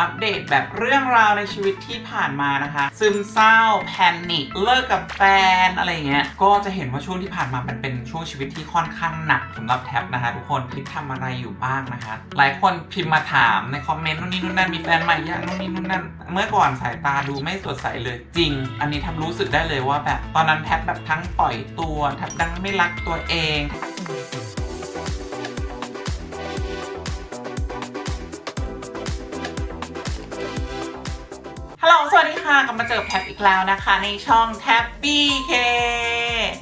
อัปเดตแบบเรื่องราวในชีวิตที่ผ่านมานะคะ ซึมเศร้าแพนิคเลิกกับแฟนอะไรเงี้ยก็จะเห็นว่าช่วงที่ผ่านมามันเป็นช่วงชีวิตที่ค่อนข้างหนักสำหรับแท็บนะคะ ทุกคนที่ทำอะไรอยู่บ้างนะคะ หลายคนพิมพ์มาถามในคอมเมนต์นู่นนี่นู่นนั่นมีแฟนใหม่ยังนู่นนี่นู่นนั่นเมื่อก่อนสายตาดูไม่สดใสเลยจริง อันนี้แทบรู้สึกได้เลยว่าแบบตอนนั้นแท็บแบบทั้งปล่อยตัวแท็บดังไม่รักตัวเอง ลโหลสวัสดีค่ะกลับมาเจอแท็บอีกแล้วนะคะ ในช่องแท็บ บี้เค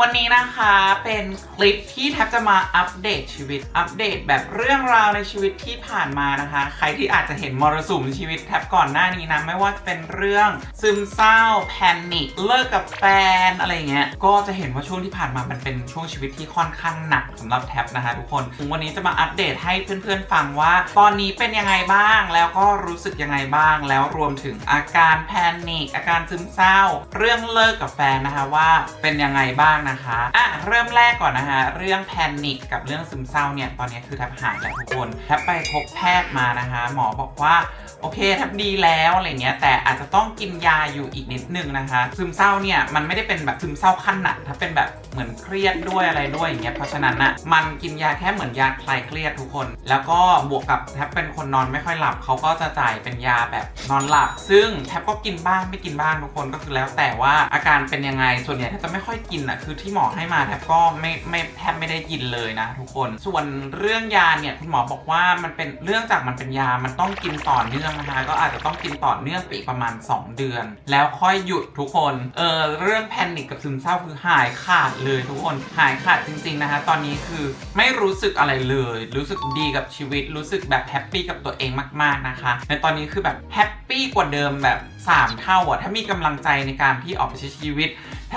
วันนี้นะคะเป็นคลิปที่แทบจะมาอัปเดตชีวิต อัปเดตแบบเรื่องราวในชีวิตที่ผ่านมานะคะ ใครที่อาจจะเห็นมรสุมชีวิตแทบก่อนหน้านี้นะ ไม่ว่าจะเป็นเรื่องซึมเศร้าแพนิคเลิกกับแฟนอะไรเงี้ยก็จะเห็นว่าช่วงที่ผ่านมามันเป็นช่วงชีวิตที่ค่อนข้างหนักสำหรับแทบนะคะทุกคนวันนี้จะมาอัปเดตให้เพื่อนๆฟังว่า ตอนนี้เป็นยังไงบ้าง แล้วก็รู้สึกยังไงบ้าง แล้วรวมถึงอาการแพนิคอาการซึมเศร้า เรื่องเลิกกับแฟนนะคะว่าเป็นยังไงบ้างนะคะอะเริ่มแรกก่อนนะคะ เรื่องแพนิคกับเรื่องซึมเศร้าเนี่ยตอนนี้คือแทบหายแล้วทุกคนแทบไปพบแพทย์มานะคะ หมอบอกว่า โอเคแทบดีแล้วอะไรเงี้ยแต่อาจจะต้องกินยาอยู่อีกนิดนึงนะคะ ซึมเศร้าเนี่ยมันไม่ได้เป็นแบบซึมเศร้าขั้นหนักถ้าเป็นแบบเหมือนเครียดด้วยอะไรด้วยอย่างเงี้ยเพราะฉะนั้นน่ะมันกินยาแค่เหมือนยาคลายเครียดทุกคน แล้วก็บวกกับแทบเป็นคนนอนไม่ค่อยหลับเขาก็จะจ่ายเป็นยาแบบนอนหลับ ซึ่งแทบก็กินบ้างไม่กินบ้างทุกคนก็คือแล้วแต่ว่าอาการเป็นยังไงส่วนใหญ่แทบจะไม่ค่อยกินอะคือที่หมอให้มาแทบก็ไม่ไม่แทบไม่ได้กินเลยนะ ทุกคน ส่วนเรื่องยาเนี่ยคุณหมอบอกว่ามันเป็นเรื่องจากมันเป็นยามันต้องกินต่อเนื่องนะคะ ก็อาจจะต้องกินต่อเนื่องไปอีกประมาณ 2 เดือน แล้วค่อยหยุดทุกคน เออเรื่องแพนิคกับซึมเศร้าคือหายขาดเลยทุกคน หายขาดจริง ๆนะคะ ตอนนี้คือไม่รู้สึกอะไรเลย รู้สึกดีกับชีวิต รู้สึกแบบแฮปปี้กับตัวเองมาก ๆนะคะ ในตอนนี้คือแบบแฮปปี้กว่าเดิมแบบ 3 เท่าอะถ้ามีกำลังใจในการที่ออกไปใช้ชีวิต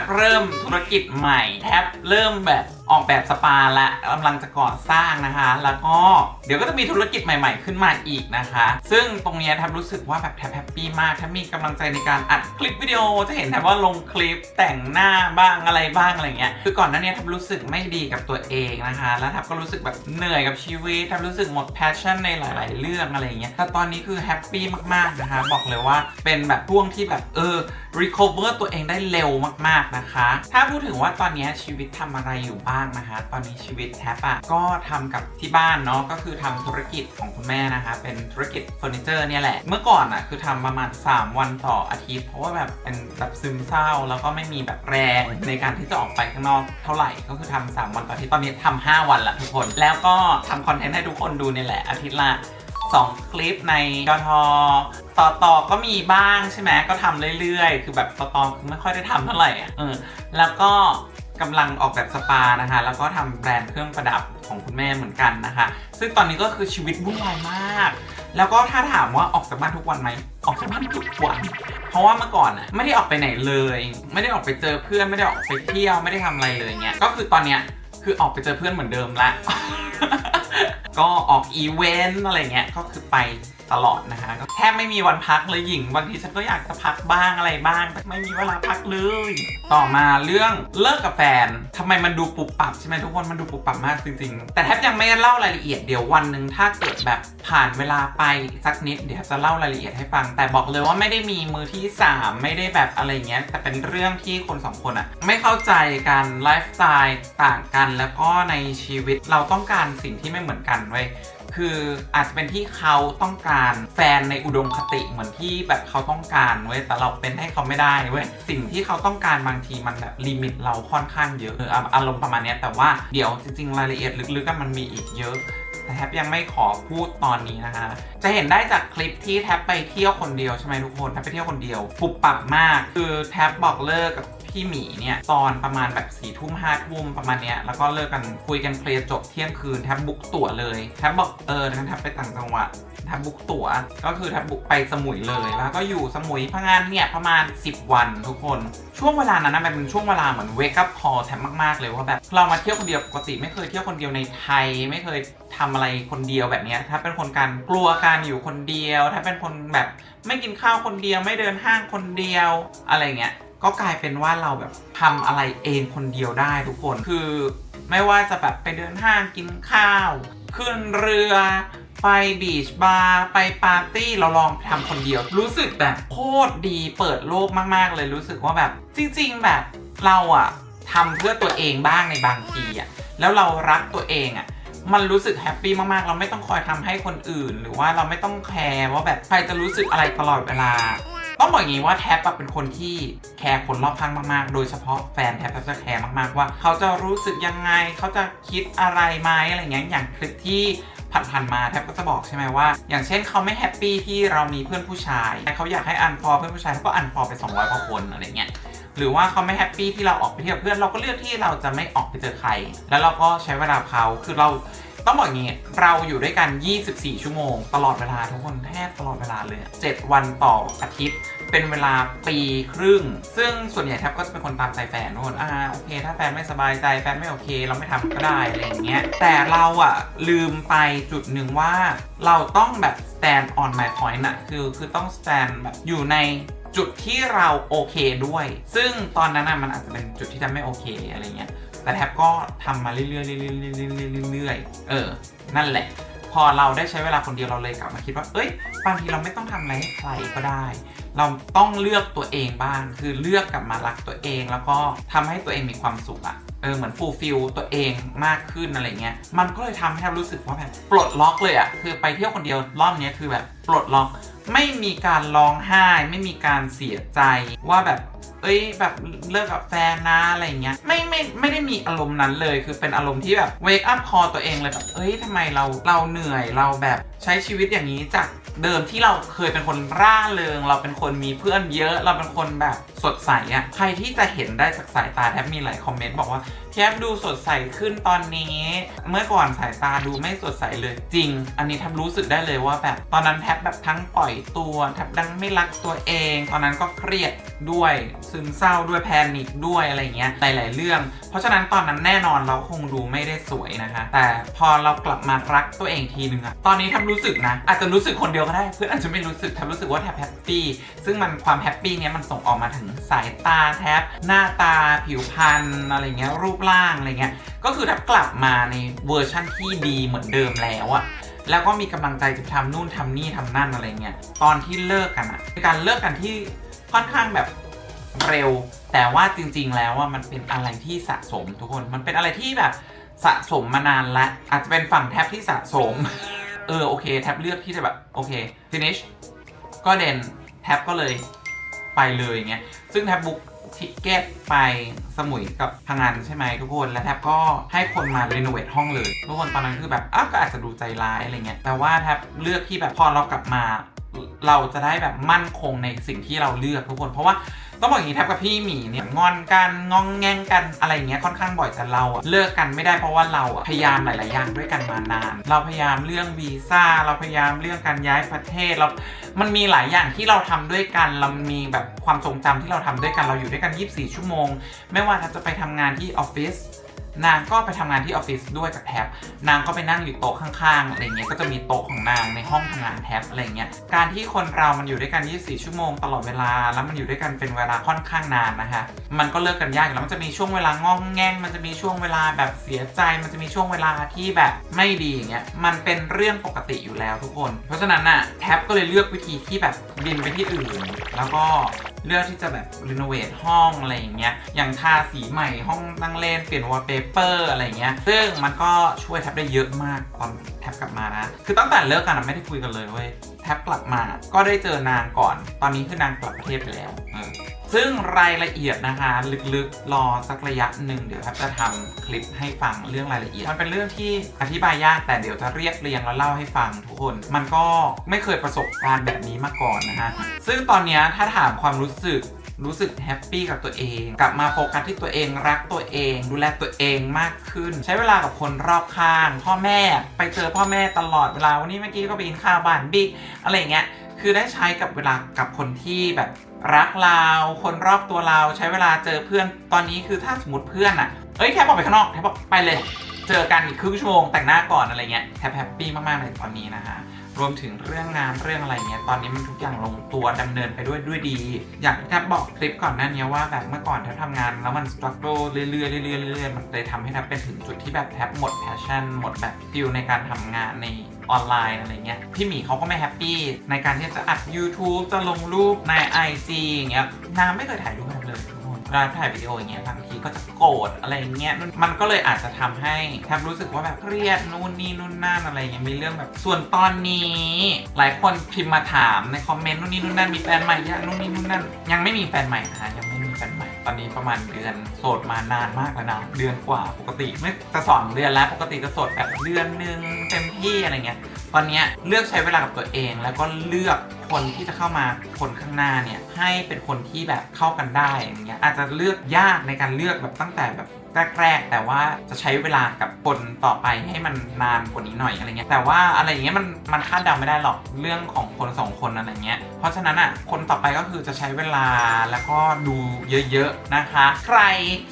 บเริ่มธุรกิจใหม่ แทบเริ่มแบบออกแบบสปาและกำลังจะก่อสร้างนะคะ แล้วก็เดี๋ยวก็จะมีธุรกิจใหม่ๆ ขึ้นมาอีกนะคะ ซึ่งตรงเนี้ยแทบรู้สึกว่าแบบแทบแฮปปี้มากแทบมีกำลังใจในการอัดคลิปวิดีโอจะเห็นแทบว่าลงคลิปแต่งหน้าบ้างอะไรบ้างอะไรเงี้ยคือก่อนหน้านี้แทบรู้สึกไม่ดีกับตัวเองนะคะ แล้วแทบก็รู้สึกแบบเหนื่อยกับชีวิตแทบรู้สึกหมดแพชชั่นในหลาย ๆ เรื่องอะไรเงี้ยแต่ตอนนี้คือแฮปปี้มากๆนะคะ บอกเลยว่าเป็นแบบช่วงที่แบบเออ recover ตัวเองได้เร็วมากๆนะคะ ถ้าพูดถึงว่าตอนนี้ชีวิตทำอะไรอยู่บ้างนะคะ ตอนนี้ชีวิตแทบอะก็ทำกับที่บ้านเนาะก็คือทำธุรกิจของคุณแม่นะคะ เป็นธุรกิจเฟอร์นิเจอร์เนี่ยแหละ เมื่อก่อนอะคือทำประมาณ 3 วันต่ออาทิตย์ เพราะว่าแบบเป็นแบบซึมเศร้า แล้วก็ไม่มีแบบแรงในการที่จะออกไปข้างนอกเท่าไหร่ก็คือทำ3วันต่ออาทิตย์ตอนนี้ทำ5วันละทุกคน แล้วก็ทำคอนเทนต์ให้ทุกคนดูเนี่ยแหละอาทิตย์ละ 2 คลิปในกทต่อต่อก็มีบ้างใช่ไหมก็ทำเรื่อยๆ คือแบบต่อต่อคือไม่ค่อยได้ทำเท่าไหร่อะเออแล้วก็กำลังออกแบบสปานะคะ แล้วก็ทำแบรนด์เครื่องประดับของคุณแม่เหมือนกันนะคะ ซึ่งตอนนี้ก็คือชีวิตวุ่นวายมาก แล้วก็ถ้าถามว่าออกจากบ้านทุกวันไหมออกจากบ้านทุกวัน เพราะว่าเมื่อก่อนอะไม่ได้ออกไปไหนเลย ไม่ได้ออกไปเจอเพื่อนไม่ได้ออกไปเที่ยวไม่ได้ทำอะไรเลยเงี้ยก็คือตอนเนี้ย คือออกไปเจอเพื่อนเหมือนเดิมละ ก็ออกอีเวนต์อะไรเงี้ย ก็คือไป ตลอดนะคะก็แทบไม่มีวันพักเลยหญิงบางทีฉันก็อยากจะพักบ้างอะไรบ้างแต่ไม่มีเวลาพักเลย ต่อมาเรื่องเลิกกับแฟนทำไมมันดูปุบปับใช่ไหมทุกคนมันดูปุบปับมากจริงๆ แต่แทบยังไม่ได้เล่ารายละเอียดเดี๋ยววันหนึ่งถ้าเกิดแบบผ่านเวลาไปสักนิดเดี๋ยวจะเล่ารายละเอียดให้ฟัง แต่บอกเลยว่าไม่ได้มีมือที่สามไม่ได้แบบอะไรเงี้ยแต่เป็นเรื่องที่คนสองคนอะไม่เข้าใจกันไลฟ์สไตล์ต่างกัน แล้วก็ในชีวิตเราต้องการสิ่งที่ไม่เหมือนกันเว้ย คืออาจจะเป็นที่เขาต้องการแฟนในอุดมคติเหมือนที่แบบเขาต้องการเว้ยแต่เราเป็นให้เขาไม่ได้เว้ยสิ่งที่เขาต้องการบางทีมันแบบลิมิตเราค่อนข้างเยอะเอออารมณ์ประมาณนี้แต่ว่าเดี๋ยวจริงๆรายละเอียดลึกๆกันมันมีอีกเยอะแต่แท็บยังไม่ขอพูดตอนนี้นะคะ จะเห็นได้จากคลิปที่แท็บไปเที่ยวคนเดียวใช่ไหมทุกคนแท็บไปเที่ยวคนเดียวปุบปับมาก คือแท็บบอกเลิกกับ พี่หมีเนี่ยตอนประมาณแบบสี่ทุ่มห้าทุ่มประมาณเนี้ยแล้วก็เลิกกันคุยกันเคลียร์จบเที่ยงคืนแท็บบุ๊กตั๋วเลยแท็บบอกเอองั้นแทบไปต่างจังหวัดแท็บบุ๊กตั๋ว ก็คือแท็บบุ๊กไปสมุยเลย แล้วก็อยู่สมุยพังงานเนี่ยประมาณ 10 วันทุกคน ช่วงเวลานั้นนะมันเป็นช่วงเวลาเหมือนเวกับพอแทบมากๆเลยว่าแบบเรามาเที่ยวคนเดียวปกติไม่เคยเที่ยวคนเดียวในไทยไม่เคยทำอะไรคนเดียวแบบเนี้ยถ้าเป็นคนการกลัวการอยู่คนเดียว ถ้าเป็นคนแบบไม่กินข้าวคนเดียวไม่เดินห้างคนเดียวอะไรเงี้ย ก็กลายเป็นว่าเราแบบทำอะไรเองคนเดียวได้ทุกคนคือไม่ว่าจะแบบไปเดินห้างกินข้าว ขึ้นเรือไปบีชบาร์ไปปาร์ตี้เราลองทำคนเดียว รู้สึกแบบโคตรดีเปิดโลกมาก ๆ เลยรู้สึกว่าแบบ จริง ๆ แบบเราอะทำเพื่อตัวเองบ้างในบางทีอะแล้วเรารักตัวเองอะมันรู้สึกแฮปปี้มาก ๆ เราไม่ต้องคอยทำให้คนอื่น หรือว่าเราไม่ต้องแคร์ว่าแบบใครจะรู้สึกอะไรตลอดเวลา ต้องบอกอย่างนี้ว่าแท็บเป็นคนที่แคร์คนรอบข้างมากๆ โดยเฉพาะแฟนแท็บจะแคร์มากๆว่า เขาจะรู้สึกยังไง เขาจะคิดอะไรไหมอะไรเงี้ยอย่างคลิปที่ผ่านๆมาแท็บก็จะบอกใช่ไหมว่า อย่างเช่นเขาไม่แฮปปี้ที่เรามีเพื่อนผู้ชายเขาอยากให้อันฟอเพื่อนผู้ชายเขาก็อันฟอไป 200กว่าคนอะไรเงี้ยหรือว่าเขาไม่แฮปปี้ที่เราออกไปเที่ยวกับเพื่อนเราก็เลือกที่เราจะไม่ออกไปเจอใคร แล้วเราก็ใช้เวลาเขาคือเรา ต้องบอกอย่างนี้ เราอยู่ด้วยกัน 24 ชั่วโมง ตลอดเวลาทุกคนแทบตลอดเวลาเลย 7 วันต่ออาทิตย์ เป็นเวลาปีครึ่ง ซึ่งส่วนใหญ่แทบก็จะเป็นคนตามใจแฟนทุกคนอ่าโอเค ถ้าแฟนไม่สบายใจแฟนไม่โอเค เราไม่ทำก็ได้อะไรอย่างเงี้ย แต่เราอะลืมไปจุดหนึ่งว่า เราต้องแบบ stand on my point อะคือคือต้อง stand แบบอยู่ในจุดที่เราโอเคด้วย ซึ่งตอนนั้นน่ะมันอาจจะเป็นจุดที่ทำไม่โอเคอะไรเงี้ย แต่แท็บก็ทำมาเรื่อยๆเรื่อยๆเรื่อยๆเรื่อยๆเออ นั่นแหละ พอเราได้ใช้เวลาคนเดียวเราเลยกลับมาคิดว่า เอ้ย บางทีเราไม่ต้องทำอะไรให้ใครก็ได้ เราต้องเลือกตัวเองบ้าง คือเลือกกลับมารักตัวเอง แล้วก็ทำให้ตัวเองมีความสุขอะเออเหมือนฟูลฟิลตัวเองมากขึ้นอะไรเงี้ย มันก็เลยทำให้แทบรู้สึกว่าแบบปลดล็อกเลยอะคือไปเที่ยวคนเดียวรอบนี้คือแบบปลดล็อก ไม่มีการร้องไห้ ไม่มีการเสียใจว่าแบบ เอ้ยแบบเลิกกับแฟนนะอะไรเงี้ยไม่ไม่ไม่ได้มีอารมณ์นั้นเลย คือเป็นอารมณ์ที่แบบเวกอัพคอตัวเองเลยแบบเอ้ยทำไมเราเราเหนื่อยเราแบบใช้ชีวิตอย่างนี้จากเดิมที่เราเคยเป็นคนร่าเริง เราเป็นคนมีเพื่อนเยอะ เราเป็นคนแบบสดใสอะใครที่จะเห็นได้จากสายตาแทบมีหลายคอมเมนต์บอกว่า แทบดูสดใสขึ้นตอนนี้ เมื่อก่อนสายตาดูไม่สดใสเลยจริง อันนี้แทบรู้สึกได้เลยว่าแบบตอนนั้นแทบแบบทั้งปล่อยตัวแทบดังไม่รักตัวเอง ตอนนั้นก็เครียดด้วยซึมเศร้าด้วยแพนิคด้วยอะไรเงี้ยหลาย ๆ เรื่อง เพราะฉะนั้นตอนนั้นแน่นอนเราคงดูไม่ได้สวยนะคะ แต่พอเรากลับมารักตัวเองทีนึงอะตอนนี้แทบรู้สึกนะ อาจจะรู้สึกคนเดียวก็ได้เพื่อนอาจจะไม่รู้สึกแทบรู้สึกว่าแทบแฮปปี้ซึ่งมันความแฮปปี้เนี้ยมันส่งออกมาถึงสายตาแทบหน้าตาผิวพรรณอะไรเงี้ยรูปร่างอะไรเงี้ย ก็คือแทบกลับมาในเวอร์ชั่นที่ดีเหมือนเดิมแล้วอะแล้วก็มีกำลังใจจะทำนู่นทำนี่ทำนั่นอะไรเงี้ย ตอนที่เลิกกันอะการเลิกกันที่ค่อนข้างแบบเร็ว แต่ว่าจริง ๆ แล้วว่ามันเป็นอะไรที่สะสมทุกคน มันเป็นอะไรที่แบบสะสมมานานล้วอาจจะเป็นฝั่งแท็บที่สะสม เออโอเค แท็บเลือกที่จะแบบโอเค finish ก็เด่นแท็บก็เลยไปเลยเงี้ย ซึ่งแท็บบุ๊ก ทิกเก็ตไปสมุยกับพังงานใช่ไหมทุกคน และแทบก็ให้คนมารีโนเวทห้องเลย ทุกคนตอนนั้นคือแบบอ้าวก็อาจจะดูใจร้ายอะไรเงี้ยแต่ว่าแทบเลือกที่แบบพอเรากลับมา เราจะได้แบบมั่นคงในสิ่งที่เราเลือกทุกคนเพราะว่า ต้องบอกอย่างนี้แทบกับพี่หมีเนี่ยงอนกันงองแงงกันอะไรอย่างเงี้ยค่อนข้างบ่อยแต่เราอะเลิกกันไม่ได้เพราะว่าเราอะพยายามหลาย ๆ อย่างด้วยกันมานาน เราพยายามเรื่องวีซ่าเราพยายามเรื่องการย้ายประเทศเรา มันมีหลายอย่างที่เราทำด้วยกันเรามีแบบความทรงจำที่เราทำด้วยกันเราอยู่ด้วยกัน 24 ชั่วโมง ไม่ว่าจะไปทำงานที่ออฟฟิศ นางก็ไปทำงานที่ออฟฟิศด้วยกับแท็บนางก็ไปนั่งอยู่โต๊ะข้างๆอะไรเงี้ยก็จะมีโต๊ะของนางในห้องทำงานแท็บอะไรเงี้ยการที่คนเรามันอยู่ด้วยกัน 24 ชั่วโมงตลอดเวลา แล้วมันอยู่ด้วยกันเป็นเวลาค่อนข้างนานนะคะมันก็เลิกกันยากแล้วมันจะมีช่วงเวลางองแงงมันจะมีช่วงเวลาแบบเสียใจ มันจะมีช่วงเวลาที่แบบไม่ดีอย่างเงี้ยมันเป็นเรื่องปกติอยู่แล้วทุกคน เพราะฉะนั้นน่ะแท็บก็เลยเลือกวิธีที่แบบบินไปที่อื่น แล้วก็ เลือกที่จะแบบรีโนเวทห้องอะไรอย่างเงี้ย อย่างทาสีใหม่ห้องนั่งเล่นเปลี่ยนวอลเปเปอร์อะไรเงี้ย ซึ่งมันก็ช่วยแท็บได้เยอะมากตอนแท็บกลับมานะ คือตั้งแต่เลิกกันไม่ได้คุยกันเลยเว้ย แท็บกลับมา ก็ได้เจอนางก่อน ตอนนี้คือนางกลับประเทศไปแล้ว เออ ซึ่งรายละเอียดนะคะลึกๆ รอสักระยะหนึ่งเดี๋ยวแทบจะทำคลิปให้ฟังเรื่องรายละเอียด มันเป็นเรื่องที่อธิบายยากแต่เดี๋ยวจะเรียบเรียงแล้วเล่าให้ฟังทุกคน มันก็ไม่เคยประสบการณ์แบบนี้มาก่อนนะฮะซึ่งตอนนี้ถ้าถามความรู้สึกรู้สึกแฮปปี้กับตัวเอง กลับมาโฟกัสที่ตัวเองรักตัวเอง ดูแลตัวเองมากขึ้น ใช้เวลากับคนรอบข้าง พ่อแม่ไปเจอพ่อแม่ตลอดเวลาวันนี้เมื่อกี้ก็ไปกินข้าวบ้านบิ๊กอะไรเงี้ย คือได้ใช้กับเวลากับคนที่แบบรักเราคนรอบตัวเราใช้เวลาเจอเพื่อนตอนนี้คือถ้าสมมติเพื่อนอะเอ้ยแทบออกไปข้างนอกแทบบอกไปเลย เจอกันอีกครึ่งชั่วโมงแต่งหน้าก่อนอะไรเงี้ยแทบแฮปปี้มากๆเลยตอนนี้นะคะรวมถึงเรื่องงานเรื่องอะไรเงี้ยตอนนี้มันทุกอย่างลงตัวดำเนินไปด้วยด้วยดี อย่างที่แทบบอกคลิปก่อนหน้านี้ว่าแบบเมื่อก่อนแทบทำงาน แล้วมันสตรัคเกิลเรื่อยๆเรื่อยๆเรื่อยๆมันเลยทำให้แทบเป็นถึงจุดที่แบบแทบหมดแพชชั่นหมดแบบฟิลในการทำงานใน ออนไลน์อะไรเงี้ยพี่หมีเขาก็ไม่แฮปปี้ในการที่จะอัด YouTube จะลงรูปใน IG อย่างเงี้ยนางไม่เคยถ่ายรูปแบบเลยทุกคนเวลาถ่ายวิดีโออย่างเงี้ยบางทีก็จะโกรธอะไรเงี้ยมันก็เลยอาจจะทำให้แทบรู้สึกว่าแบบเครียดนู่นนี่นู่นนั่นอะไรเงี้ยมีเรื่องแบบส่วนตอนนี้ หลายคนพิมพ์มาถามในคอมเมนต์นู่นนี่นู่นนั่นมีแฟนใหม่ยังนู่นนี่นู่นนั่นยังไม่มีแฟนใหม่นะคะยังไม่มีแฟนใหม่ ตอนนี้ประมาณเดือนโสดมานานมากแล้วนะเดือนกว่าปกติไม่จะสองเดือนแล้วปกติจะโสดแบบเดือนหนึงเต็มที่อะไรเงี้ยตอนเนี้ยเลือกใช้เวลากับตัวเอง แล้วก็เลือกคนที่จะเข้ามาคนข้างหน้าเนี่ยให้เป็นคนที่แบบเข้ากันได้อย่างเงี้ยอาจจะเลือกยากในการเลือกแบบตั้งแต่แบบ แรก ๆ แต่ว่าจะใช้เวลากับคนต่อไปให้มันนานกว่านี้หน่อยอะไรเงี้ยแต่ว่าอะไรอย่างเงี้ยมันมันคาดเดาไม่ได้หรอกเรื่องของคนสองคนอะไรเงี้ยเพราะฉะนั้นอะคนต่อไปก็คือจะใช้เวลาแล้วก็ดูเยอะๆนะคะ ใคร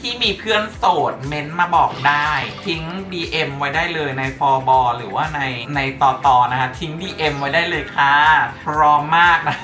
ที่มีเพื่อนโสดเม้นมาบอกได้ ทิ้ง DM ไว้ได้เลยในฟอร์บอหรือว่าในในต่อต่อนะคะทิ้ง DM ไว้ได้เลยค่ะพร้อมมากนะ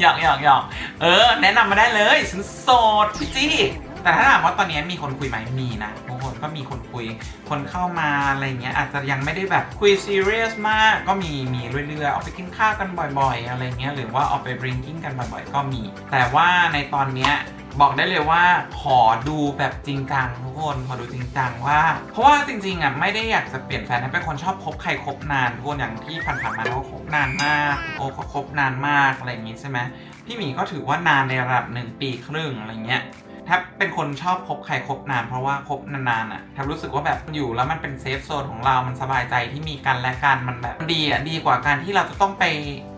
หยอกหยอกหยอกเออ แนะนำมาได้เลยฉันโสดพี่จี้ แต่ถ้าถามว่าตอนนี้มีคนคุยไหมมีนะทุกคนก็มีคนคุย คนเข้ามาอะไรเงี้ยอาจจะยังไม่ได้แบบคุยซีเรียสมากก็มีมีเรื่อยๆออกไปกินข้าวกันบ่อย ๆ อะไรเงี้ยหรือว่าออกไปดริงกิ้งกันบ่อยๆ ก็มี แต่ว่าในตอนเนี้ยบอกได้เลยว่าขอดูแบบจริงจังทุกคนขอดูจริงจังว่า เพราะว่าจริงๆอะไม่ได้อยากจะเปลี่ยนแฟนให้เป็นคนชอบคบใครคบนานทุกคนอย่างที่ผ่านๆมาเขาคบนานมากโอเขาคบนานมากอะไรอย่างงี้ใช่ไหมพี่หมีก็ถือว่านานในระดับหนึ่งปีครึ่งอะไรเงี้ย ถ้าเป็นคนชอบคบใครคบนานเพราะว่าคบนานๆอะแทบรู้สึกว่าแบบอยู่แล้วมันเป็นเซฟโซนของเรา มันสบายใจที่มีกันและกัน มันแบบดีอะดีกว่าการที่เราจะต้องไป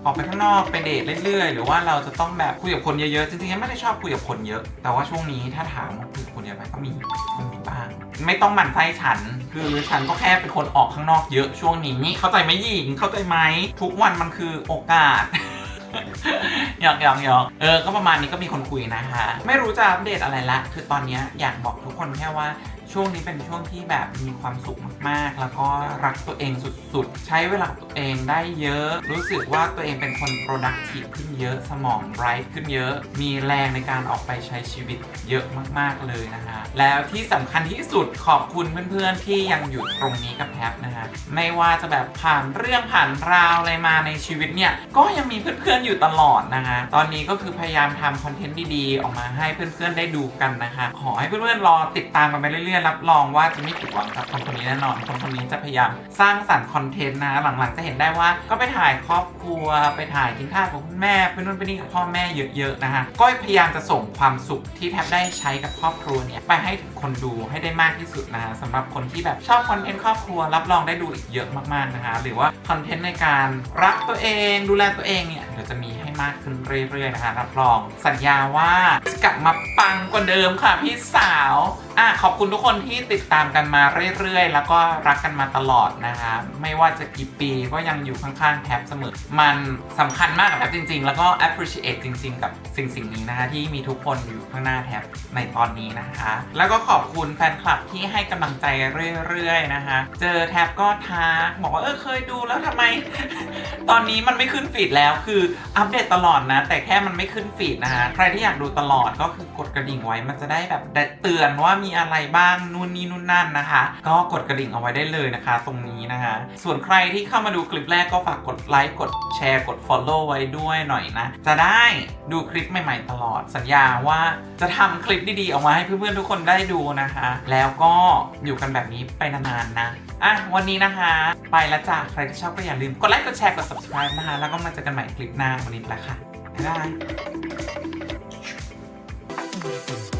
ออกไปข้างนอกไปเดทเรื่อยๆ หรือว่าเราจะต้องแบบคุยกับคนเยอะๆ จริงๆ ไม่ได้ชอบคุยกับคนเยอะ แต่ว่าช่วงนี้ถ้าถามว่าคุยกับคนเยอะไหมก็มีก็มีบ้าง ไม่ต้องหมั่นไส้ฉัน คือฉันก็แค่เป็นคนออกข้างนอกเยอะช่วงนี้ เข้าใจไหมหญิงเข้าใจไหมทุกวันมันคือโอกาส หยอกหยอกหยอกเออ ก็ประมาณนี้ก็มีคนคุยนะคะ ไม่รู้จะอัปเดตอะไรละ คือตอนนี้อยากบอกทุกคนแค่ว่า ช่วงนี้เป็นช่วงที่แบบมีความสุขมากๆ แล้วก็รักตัวเองสุดๆ ใช้เวลาตัวเองได้เยอะ รู้สึกว่าตัวเองเป็นคน productive ขึ้นเยอะ สมอง bright ขึ้นเยอะ มีแรงในการออกไปใช้ชีวิตเยอะมากๆเลยนะคะแล้วที่สำคัญที่สุดขอบคุณเพื่อนๆ ที่ยังอยู่ตรงนี้กับแท็บนะคะไม่ว่าจะแบบผ่านเรื่องผ่านราวอะไรมาในชีวิตเนี่ย ก็ยังมีเพื่อนๆ อยู่ตลอดนะคะตอนนี้ก็คือพยายามทำคอนเทนต์ดีๆ ออกมาให้เพื่อนๆ ได้ดูกันนะคะ ขอให้เพื่อนๆ รอติดตามกันไปเรื่อยๆรับรองว่าจะไม่ผิดหวังกับคนคนนี้แน่นอน คนคนนี้จะพยายามสร้างสรรค์คอนเทนต์นะหลังๆจะเห็นได้ว่าก็ไปถ่ายครอบครัว ไปถ่ายกินข้าวกับคุณแม่ไปนู่นไปนี่กับพ่อแม่เยอะๆนะคะก็พยายามจะส่งความสุขที่แทบได้ใช้กับครอบครัวเนี่ยไปให้ถึงคนดูให้ได้มากที่สุดนะคะสำหรับคนที่แบบชอบคอนเทนต์ครอบครัวรับรองได้ดูอีกเยอะมากๆนะคะหรือว่าคอนเทนต์ในการรักตัวเองดูแลตัวเองเนี่ยเดี๋ยวจะมีให้มากขึ้นเรื่อยๆนะคะรับรองสัญญาว่าจะกลับมาปังกว่าเดิมค่ะพี่สาวอะขอบคุณทุกคนที่ติดตามกันมาเรื่อยๆ แล้วก็รักกันมาตลอดนะคะ ไม่ว่าจะกี่ปีก็ยังอยู่ข้างๆแท็บเสมอ มันสำคัญมากกับแท็บจริงๆ แล้วก็ appreciate จริงๆ กับสิ่งสิ่งนี้นะคะ ที่มีทุกคนอยู่ข้างหน้าแท็บในตอนนี้นะคะ แล้วก็ขอบคุณแฟนคลับที่ให้กำลังใจเรื่อยๆ นะคะ เจอแท็บก็ทักบอกว่าเออเคยดูแล้วทำไม ตอนนี้มันไม่ขึ้นฟีดแล้วคืออัปเดตตลอดนะ แต่แค่มันไม่ขึ้นฟีดนะคะ ใครที่อยากดูตลอดก็คือกดกระดิ่งไว้มันจะได้แบบเตือนว่ามีอะไรบ้างนู่นนี่นู่นนั่นนะคะ ก็กดกระดิ่งเอาไว้ได้เลยนะคะ ตรงนี้นะคะ ส่วนใครที่เข้ามาดูคลิปแรกก็ฝากกดไลค์กดแชร์กด Follow ไว้ด้วยหน่อยนะ จะได้ดูคลิปใหม่ ๆ ตลอดสัญญาว่าจะทำคลิปดีๆออกมาให้เพื่อนๆทุกคนได้ดูนะคะ แล้วก็อยู่กันแบบนี้ไปนานๆนะอะวันนี้นะคะ ไปแล้วจ้าใครที่ชอบก็อย่าลืมกดไลค์กดแชร์กด subscribe นะคะ แล้วก็มาเจอกันใหม่คลิปหน้าวันนี้ไปแล้วค่ะบ๊ายบาย